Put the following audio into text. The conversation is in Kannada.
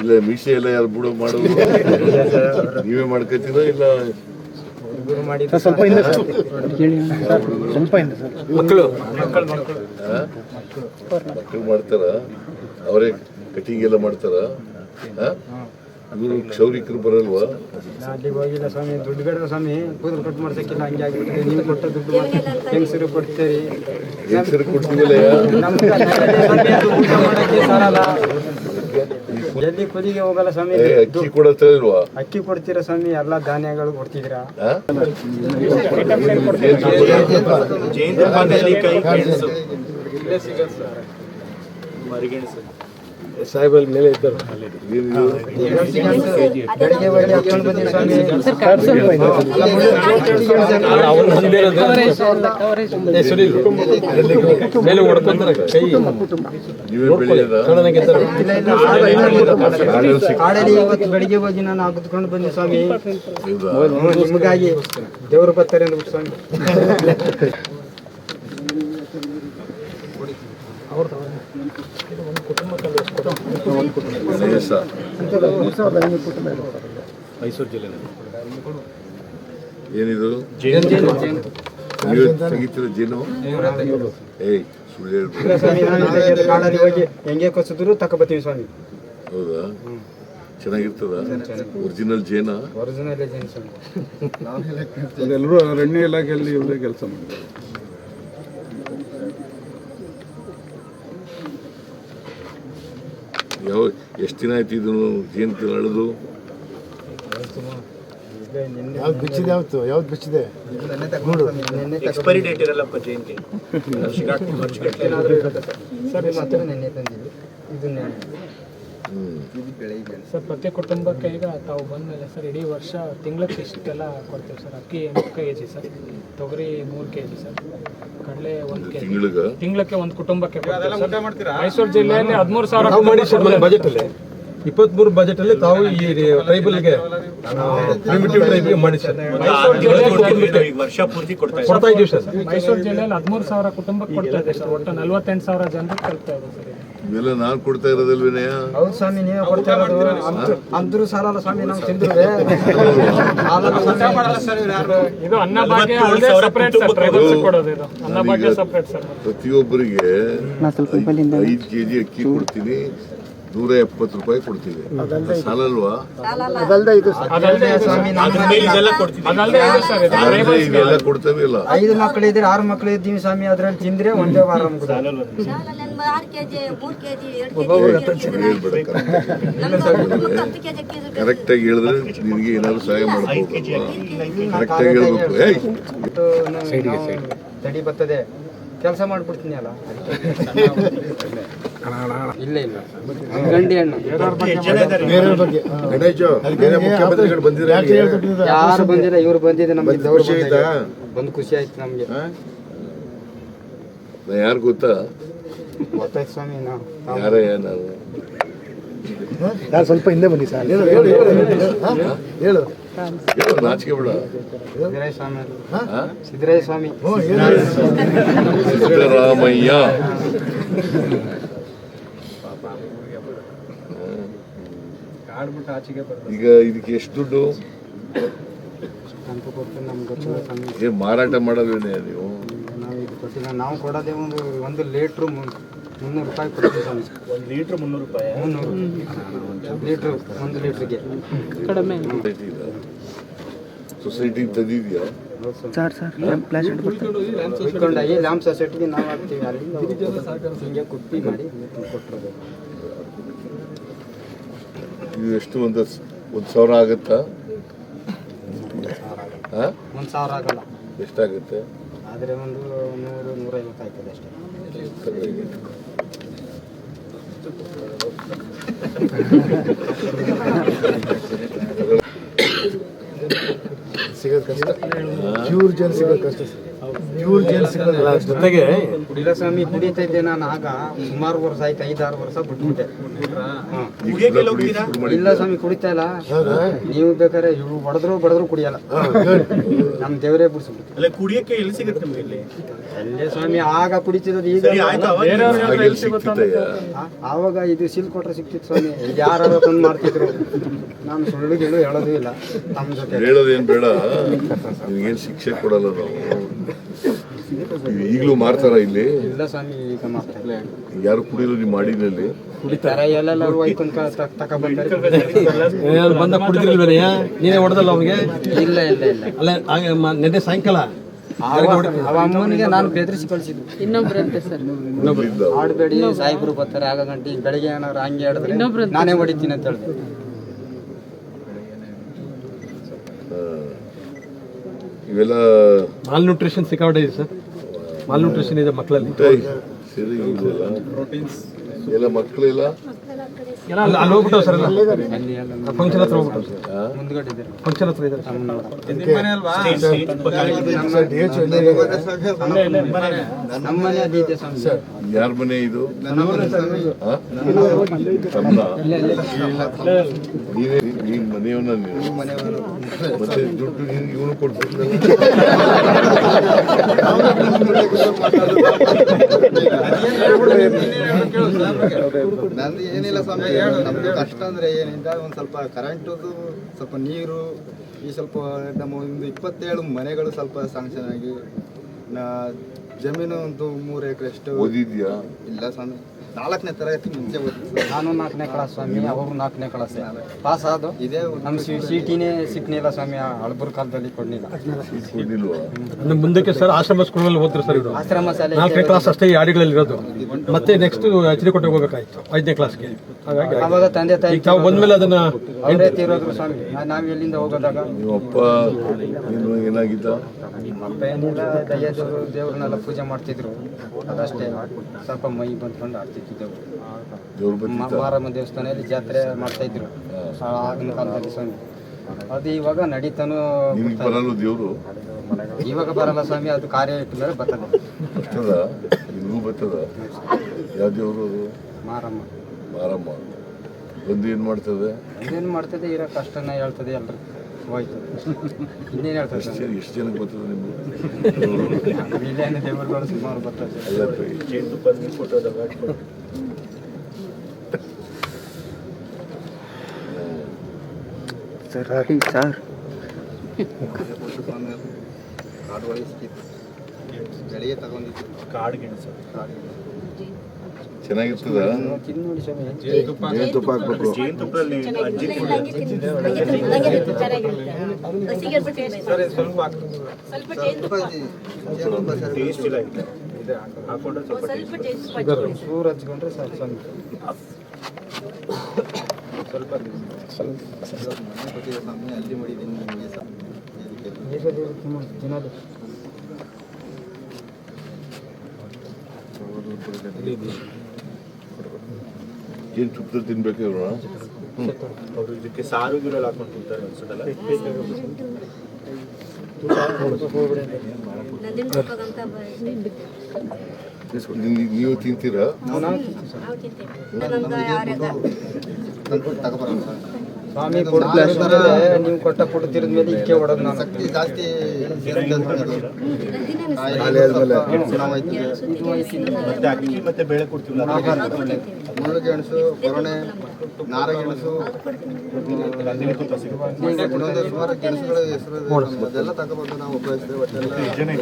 ಇಲ್ಲ ಮೀಸೆ ಎಲ್ಲ ಯಾರು ಬುಡ ಮಾಡೋದು? ನೀವೇ ಮಾಡ್ಕೋತೀರ ಇಲ್ಲ? ಸ್ವಲ್ಪ ಹಿಂದೆ ಸ್ವಲ್ಪ ಹಿಂದೆ ಸರ್. ಮಕ್ಕಳು? ಮಕ್ಕಳು ಮಾಡ್ತಾರ? ಅವರೇ ಕಟಿಂಗ್ ಎಲ್ಲ ಮಾಡ್ತಾರ? ಇವರು ಕ್ಷೌರಿಕರು ಬರಲ್ವಾ? ಅಲ್ಲಿ ಹೋಗಿಲ್ಲ ಸ್ವಾಮಿ. ದುಡ್ಡು ಬೇಡ ಸ್ವಾಮಿ? ಕೂದಲು ಕಟ್ ಮಾಡ್ಸಕ್ಕಿಲ್ಲ ಹಂಗೆ ಆಗಿಬಿಟ್ಟಿದೆ. ನೀವು ಕೊಟ್ಟ ದುಡ್ಡು ಹೆಂಗಸರು ಕೊಡ್ತೀರಿ? ಹೆಂಗಸರು ಕೊಡ್ತೀವಲ್ಲ ನಮ್ಗೆ ಊಟ ಮಾಡಕ್ಕೆ ಸಾಲಲ್ಲ. ಎಲ್ಲಿ ಕುದಿಗೆ ಹೋಗಲ್ಲ ಸ್ವಾಮಿ? ಅಕ್ಕಿ ಕೊಡತ್ತ ಇಲ್ವಾ? ಅಕ್ಕಿ ಕೊಡ್ತೀರಾ ಸ್ವಾಮಿ? ಎಲ್ಲ ಧಾನ್ಯಗಳು ಕೊಡ್ತಿದ್ದೀರಾ? ಆ? ಸಾಹೇಬ್ ಮೇಲೆ ಇದ್ದರು ಏನಿದು? ಬೆಳಿಗ್ಗೆ ಮೇಲೆ ಇದ್ದರು ಮೇಲೆ ಹೊಡ್ಕೊಂತಾರೆ ಕೈ ಬೆಳಿಗ್ಗೆ ಹೋಗಿ ನಾನು ಹಾಕಿದ್ಕೊಂಡು ಬಂದೆ ಸ್ವಾಮಿ ನಿಮಗಾಗಿ ದೇವರು ಬರ್ತಾರೆ ಅಂದ್ಬಿಟ್ಟು ಸ್ವಾಮಿ ಲೇಸ. ಮೈಸೂರು ಜಿಲ್ಲೆ ಏನಿದು? ತೆಗಿತೀರ ಜೇನು. ಏಯ್ ಸುಳ್ಳು ಹೋಗಿ ಕೊಸಿದ್ರು ತಕೊಬತ್ತೀವಿ ಸ್ವಾಮಿ. ಹೌದಾ? ಚೆನ್ನಾಗಿರ್ತದ? ಒರಿಜಿನಲ್ ಜೇನ? ಒರಿಜಿನಲ್ ಅದೆಲ್ಲರೂ ಅರಣ್ಯ ಇಲಾಖೆಯಲ್ಲಿ ಇವರೇ ಕೆಲಸ ಮಾಡಿದ್ದಾರೆ ಯಾವ ಎಷ್ಟು ದಿನ ಆಯ್ತು ಇದನ್ನು ಜೇನು ತಿನ್ನಳದು ಯಾವ್ದು ಬಿಚ್ಚಿದೆ ಯಾವತ್ತು ಯಾವ್ದು ಬಿಚ್ಚಿದೆ? ನಿನ್ನೆ ಎಕ್ಸ್ಪೈರಿ ಡೇಟ್ ಇರಲ್ಲಪ್ಪ ಜಯಂತಿ. ವರ್ಷಗಟ್ಟಲೆ ಏನಾದರೂ ಇರುತ್ತೆ ಸರ್. ಸರ್ ಮಾತ್ರ ನೆನ್ನೆ ತಂದಿದ್ದು. ಇದನ್ನೇ. ಸರ್ ಪ್ರತಿ ಕುಟುಂಬಕ್ಕೆ ಈಗ ತಾವು ಬಂದಮೇಲೆ ಸರ್ ಇಡೀ ವರ್ಷ ತಿಂಗ್ಳಿಗೆ ಇಷ್ಟೆಲ್ಲ ಕೊಡ್ತೀವಿ ಸರ್ ಅಕ್ಕಿ ಎಂಟು ಕೆ ಜಿ ಸರ್ ತೊಗರಿ ಮೂರು ಕೆ ಜಿ ಸರ್ ಕಡಲೆ ಒಂದು ಕೆ ಜಿ ತಿಂಗಳಿಗೆ ಒಂದು ಕುಟುಂಬಕ್ಕೆ. ಮೈಸೂರು ಜಿಲ್ಲೆಯಲ್ಲಿ ಹದಿಮೂರು ಸಾವಿರ ಬಜೆಟ್ ಅಲ್ಲಿ ಇಪ್ಪತ್ಮೂರು ಬಜೆಟ್ ಅಲ್ಲಿ ತಾವು ಈ ಟ್ರೈಬಲ್ಗೆ ಪ್ರಿಮಿಟಿವ್ ಟ್ರೈಬ್ಗೆ ಮಾಡಿ ಸರ್ ಈಗ ವರ್ಷ ಪೂರ್ತಿ ಕೊಡ್ತಾ ಇದ್ದಾರೆ ಕೊಡ್ತಾ ಸರ್. ಮೈಸೂರು ಜಿಲ್ಲೆಯಲ್ಲಿ ಹದಿಮೂರು ಸಾವಿರ ಕುಟುಂಬಕ್ಕೆ ಕೊಡ್ತಾ ಇದೆ ಸರ್. ಒಟ್ಟು ನಲ್ವತ್ತೆಂಟು ಸಾವಿರ ಜನರಿಗೆ ತಲುಪ್ತಾ ಇದೆ ಸರ್. ಇದು. ಇವೆಲ್ಲ ನಾನು ಕೊಡ್ತಾ ಇರೋದಲ್ವೇನೆಯ ಹೌದು ಸ್ವಾಮಿ ನೀವೇ ಕೊಡ್ತಾ ಇರೋದು. ಅಂದ್ರು- ಸಾಲ ಅಲ್ಲ ಸ್ವಾಮಿ ನಾವು ತಿಂದ್ರೆ ಇದು ಅನ್ನಭಾಗ್ಯ ಅಲ್ಲದೆ ಸಪ್ರೇಟ್ ಸರ್. ಟ್ರೈಬಲ್ಸ್ ಕೊಡೋದು ಇದು. Anna Bhagya separate sir. ಪ್ರತಿಯೊಬ್ಬರಿಗೆ ಐದು ಕೆಜಿ ಅಕ್ಕಿ ಕೊಡ್ತೀನಿ. ನೂರ ಎಪ್ಪತ್ತು ರೂಪಾಯಿ ಕೊಡ್ತೀವಿ. ಸಾಲಲ್ವಾ? ಇದೆಲ್ಲ ಕೊಡ್ತೀವಿ. ಇಲ್ಲ ಇದು ಸರ್. ಇದು ಕೊಡ್ತೇವಿಲ್ಲ ಐದು ಮಕ್ಕಳು ಇದ್ರೆ ಆರು ಮಕ್ಕಳು ಇದ್ದೀವಿ ಸ್ವಾಮಿ ಅದ್ರಲ್ಲಿ ತಿಂದ್ರೆ ಒಂದೇ ವಾರ ಕರೆಕ್ಟ್ ಆಗಿ. ಹೇಳಿದ್ರೆ ನಿನಗೆ ಏನಾದ್ರು ಸಹಾಯ ಮಾಡ್ಬೋದು ಕರೆಕ್ಟ್ ಆಗಿ ಹೇಳ್ಬೇಕು. ಏಯ್! ತಡಿ ಬರ್ತದೆ. ಕೆಲಸ ಮಾಡ್ಬಿಡ್ತೀನಿ ಅಲ್ಲ? ಇಲ್ಲ ಇಲ್ಲ. ಗಂಡಿ ಹಣ್ಣು ಯಾರು ಬಂದಿಲ್ಲ ಇವ್ರು ಬಂದಿದೆ ನಮ್ಗೆ ಬಂದು ಖುಷಿ ಆಯ್ತು? ನಮ್ಗೆ. ಯಾರು ಗೊತ್ತಾ? ಗೊತ್ತಾಯ್ತು ಸ್ವಾಮಿ ನಾವು ಸ್ವಲ್ಪ ಹಿಂದೆ ಬನ್ನಿ ಸರ್. ಹೇಳು. ನಾಚಿಕೆ ಬಿಡ ಸಿದ್ದರಾಮಯ್ಯ. ಈಗ ಇದಕ್ಕೆ ಎಷ್ಟು ದುಡ್ಡು? ಏನ್ ಮಾರಾಟ ಮಾಡಲ್ವೇನೆ ನೀವು? ನಾವು ಇದು ಕೊಟ್ಟಿಲ್ಲ ನಾವು ಕೊಡೋದೇ ಒಂದು ಒಂದು ಲೀಟ್ರು ಮುನ್ನೂರು ರೂಪಾಯಿ ಕೊಡ್ತೀವಿ ಸ್ವಾಮಿ. ಒಂದು ಲೀಟ್ರ್ ಮುನ್ನೂರು ರೂಪಾಯಿ? ಮುನ್ನೂರು ಲೀಟ್ರ್ ಒಂದು ಲೀಟ್ರಿಗೆ. ಸೊಸೈಟಿ ತಂದಿದ್ಯಾ ಉಳ್ಕೊಂಡಾಗಿ ಲ್ಯಾಂಪ್ ಸೊಸೈಟಿಗೆ ನಾವು ಹಾಕ್ತೀವಿ. ಅಲ್ಲಿ ಹಿಂಗೆ ಕುಟ್ಟಿ ಮಾಡಿ ಕೊಟ್ಟರು ಇದು ಎಷ್ಟು ಒಂದು ಒಂದು ಸಾವಿರ ಆಗುತ್ತಾ? ಹಾ? ಒಂದು ಸಾವಿರ ಆಗಲ್ಲ. ಎಷ್ಟಾಗುತ್ತೆ? ಆದರೆ ಒಂದು ನೂರು ನೂರೈವತ್ತು ಆಗ್ತದೆ ಅಷ್ಟೇ. ಸಿಗೋದು ಕಷ್ಟ. ಪ್ಯೂರ್ ಜನ ಸಿಗೋದು ಕಷ್ಟ. ಸರ್ ಇವ್ರು ಸಿಗೋದಿಲ್ಲ ಸಿಕ್ಕಲ್ಲ ಜೊತೆಗೆ ಕುಡಿಲಸ್ವಾಮಿ ಕುಡಿತಾ ಇದ್ದೆ ನಾನು ಆಗ ಸುಮಾರು ವರ್ಷ ಆಯ್ತು ಐದಾರು ವರ್ಷ ಬಿಟ್ಬಿಟ್ಟೆ. ಇಲ್ಲ ಸ್ವಾಮಿ ಕುಡಿತಾ ಇಲ್ಲ. ನೀವು ಬೇಕಾದ್ರೆ ಇವ್ರು ಬಡದ್ರು ಬಡದ್ರು ಕುಡಿಯಲ್ಲ. ನಮ್ಮ ದೇವರೇ ಬಿಡಿಸ್ಬಿಟ್ಟು ಅಲ್ಲ ಕುಡಿಯಕ್ಕೆ ಎಲ್ಲಿ ಸಿಗುತ್ತೆ ಇಲ್ಲಿ? ಅಲ್ಲೇ ಸ್ವಾಮಿ ಆಗ ಕುಡಿತಿದ್ರು ಈಗ ಆವಾಗ ಇದು ಸಿಲ್ ಕೊಟ್ರೆ ಸಿಕ್ತಿತ್ತು ಸ್ವಾಮಿ. ಯಾರು ತಂದು ಮಾಡ್ತಿದ್ರು. ನಾನು ಸುಳ್ಳು ಗಿಳು ಹೇಳೋದು ಇಲ್ಲ. ನಮ್ಮ ಜೊತೆ. ಹೇಳೋದೇನು ಬೇಡ. ಏನು ಶಿಕ್ಷೆ ಕೊಡಲ್ಲ ನಾವು. ಈಗಲೂ ಮಾಡ್ತಾರ ಇಲ್ಲಿ? ಇಲ್ಲ ಸ್ವಾಮಿ ಈಗ ಮಾಡ್ತಾರೆ ಯಾರು ಕುಡಿಯೋದು ನೀವು ಮಾಡಿನಲ್ಲಿ ಕುಡಿತಾರೆ ಎಲ್ಲೆಲ್ಲರೂ ಹೋಯ್ತು ತಕ ಬಂದರೆ ಏನಾದ್ರು ಬಂದ ಕುಡಿದಿರ್ಲ್ವೇನೆ ನೀನೇ ಹೊಡೆದಲ್ಲ ಅವನಿಗೆ? ಇಲ್ಲ ಇಲ್ಲ ಇಲ್ಲ. ಅಲ್ಲ ಹಾಗೆ ನೆನ್ನೆ ಸಾಯಂಕಾಲ? ಅಮ್ಮನಿಗೆ ನಾನು ಬೆದರಿಸಿ ಕಳಿಸಿದ್ದು ಮೊದ್ಲಿಂದ ಆಡಬೇಡಿ ಸಾಯಿಬ್ರು ಬರ್ತಾರೆ ಆಗ ಗಂಟೆ ಬೆಳಿಗ್ಗೆ ಏನಾದ್ರು ಹಂಗೆ ಹೇಳಿದ್ರೆ ನಾನೇ ಹೊಡಿತೀನಿ ಅಂತ ಹೇಳಿದೆ. ಇವೆಲ್ಲ ಮಾಲ್ ನ್ಯೂಟ್ರಿಷನ್ ಸಿಕ್ಕಾಪಟ್ಟೆ ಇದೆ ಸರ್. ಮಾಲ್ ನ್ಯೂಟ್ರಿಷನ್ ಇದೆ ಮಕ್ಕಳಲ್ಲಿ. ಸರಿ ಇದೆಲ್ಲ ಎಲ್ಲ ಮಕ್ಕಳೆಲ್ಲ. ಅಲ್ಲಿ ಸರ್ ಫಂಕ್ಷನ್ ಹತ್ರ ಫಂಕ್ಷನ್ ಹತ್ರ ಇದ್ದಾರೆ ಯಾರ ಮನೆ ಇದು? ತಮ್ಮನ? ನೀನೇ ನೀನ್ ಮನೆಯವನ ನೀವು ಮತ್ತೆ ದುಡ್ಡು ನಿನ್ಗೆ ಇವನು ಕೊಡ್ತಿದ್ದ ಸ್ವಾಮಿ ಕಷ್ಟ ಅಂದ್ರೆ ಏನಿಲ್ಲ ಒಂದು ಸ್ವಲ್ಪ ಕರೆಂಟದು ಸ್ವಲ್ಪ ನೀರು, ಈ ಸ್ವಲ್ಪ ನಮ್ಮ ಒಂದು ಇಪ್ಪತ್ತೇಳು ಮನೆಗಳು ಸ್ವಲ್ಪ ಸ್ಯಾಂಕ್ಷನ್ ಆಗಿ ಜಮೀನು ಒಂದು ಮೂರು ಎಕರೆ ಅಷ್ಟು ಓದಿದ್ಯಾ? ಇಲ್ಲ ಸ್ವಾಮಿ. ನಾಲ್ಕನೇ ತರಗತಿ ಮುಂಚೆ ಓದಿದ್ದು. ನಾನು ನಾಲ್ಕನೇ ಕ್ಲಾಸ್ ಸ್ವಾಮಿ ಅವರು ನಾಲ್ಕನೇ ಕ್ಲಾಸ್ ಪಾಸ್ ಆದು ಇದೇ ನಮ್ಮ ಸಿಟಿನೇ ಸಿಕ್ನಿಲ್ಲ ಸ್ವಾಮಿ ಹಳಬರ್ ಕಾಲದಲ್ಲಿ ಕೊಡ್ಲಿಲ್ಲ. ಮುಂದಕ್ಕೆ ಸರ್ ಆಶ್ರಮ ಸ್ಕೂಲಲ್ಲಿ ಓದ್ತಾರೆ ಸರ್ ಇವರು ಆಶ್ರಮ ಶಾಲೆ ನಾಲ್ಕನೇ ಕ್ಲಾಸ್ ಅಷ್ಟೇ ಈ ಆಡಿಗಳಲ್ಲಿ ಇರೋದು. ಮತ್ತೆ ನೆಕ್ಸ್ಟ್ ಎಚ್ ಡಿ ಕೊಟ್ಟೆ ಹೋಗ್ಬೇಕಾಯ್ತು ಐದನೇ ಕ್ಲಾಸ್ಗೆ ಹಾಗಾಗಿ ಅವಾಗ ತಂದೆ ತಾಯಿ ತಾವು ಬಂದ್ಮೇಲೆ ಅದನ್ನ ಅವರೇ ತೀರೋದ್ರು ಸ್ವಾಮಿ. ನಾವು ಎಲ್ಲಿಂದ ಹೋಗೋದಾಗ? ನಿಮ್ಮಪ್ಪ ನೀನು ಏನಾಗಿದ್ದ? ಅಪ್ಪ ಏನಿಲ್ಲ ದಯ್ಯ ದೇವರು ದೇವ್ರನ್ನೆಲ್ಲ ಪೂಜೆ ಮಾಡ್ತಿದ್ರು. ಅದಷ್ಟೇ. ಸ್ವಲ್ಪ ಮೈ ಬಂದ್ಕೊಂಡು ಆಡ್ತಿದ್ದೆವು ಮಾರಮ್ಮ ದೇವಸ್ಥಾನದಲ್ಲಿ ಜಾತ್ರೆ ಮಾಡ್ತಾ ಇದ್ರು. ಆ, ಆಗಿನ ಕಾಲದಲ್ಲಿ ಸ್ವಾಮಿ. ಅದು ಇವಾಗ ನಡೀತಾನು ದೇವರು? ಇವಾಗ ಬರಲ್ಲ ಸ್ವಾಮಿ ಅದು ಕಾರ್ಯ ಇಟ್ಟಿದ್ದಾರೆ ಬರ್ತದೆ. ಬರ್ತದ? ನಿಮಗೂ ಬರ್ತದ? ಯಾವ ದೇವ್ರು ಮಾರಮ್ಮ. ಮಾರಮ್ಮ. ಬಂದು ಏನ್ ಮಾಡ್ತದೆ? ಇನ್ನೇನು ಮಾಡ್ತದೆ ಇರೋ ಕಷ್ಟನ ಹೇಳ್ತದೆ ಎಲ್ರು ಹೋಯ್ತು ಇನ್ನೇನು ಹೇಳ್ತದೆ ಎಷ್ಟು ಸ್ವಾಮಿ? ಜನ ಎಷ್ಟು ಜನಕ್ಕೆ ಬರ್ತದೆ ನಿಮ್ಗೆ ಇಲ್ಲೇನು ದೇವರುಗಳು ಸುಮಾರು ಬರ್ತದೆ ಎಲ್ಲ ಕೈ ಜೇನುತುಪ್ಪ ನೀರು ಕೊಟ್ಟೋದಾಗ ಕಾಡು ಒಳಗಿಸ್ತಿತ್ತು ಬೆಳಿಗ್ಗೆ ತಗೊಂಡಿದ್ದು ಕಾಡು ಗೆಣಸು ಚೆನ್ನಾಗಿರ್ತದ? ಜೇನುತುಪ್ಪ ಹಾಕ್ಬೇಕು. ಸ್ವಲ್ಪ ಸ್ವಲ್ಪ ಚೂರು ಹಚ್ಕೊಂಡ್ರೆ ಸಾಕು ಅಲ್ಲಿ ಮಾಡಿದ್ದೀನಿ ಸಹ ತಿನ್ನೋದು ಜೇನುತುಪ್ಪದಲ್ಲಿ ತಿನ್ಬೇಕಾದ್ರೆ? ಅವರು ಇದಕ್ಕೆ ಸಾರು ಗಿರಲ್ಲಿ ಹಾಕೊಂಡು ತಿಂತಾರೆ ಅನ್ಸುತ್ತಲ್ಲ. ನೀವು ತಿಂತೀರಾ? ಸ್ವಾಮಿ ಕೊಡ್ತಾರೆ ನೀವು ಕೊಟ್ಟ ಕೊಡ್ತಿರದ ಮೇಲೆ ಇಕ್ಕೆ ಹೊಡೋದು ನಾನು. ಶಕ್ತಿ ಜಾಸ್ತಿ ಮತ್ತೆ ಅಕ್ಕಿ ಮತ್ತೆ ಬೇಳೆ ಕೊಡ್ತೀವಲ್ಲ ಮುಳ್ಳು ಗೆಣಸು ಕೊರೋನೆ ನಾರಗೆಣಸು ಇನ್ನೊಂದು ಸುಮಾರು ಗೆಣಸುಗಳ ಹೆಸರು. ಅದೆಲ್ಲ ತಗೊಬಂದು ನಾವು ಉಪಯೋಗಿಸ್ತೇವೆ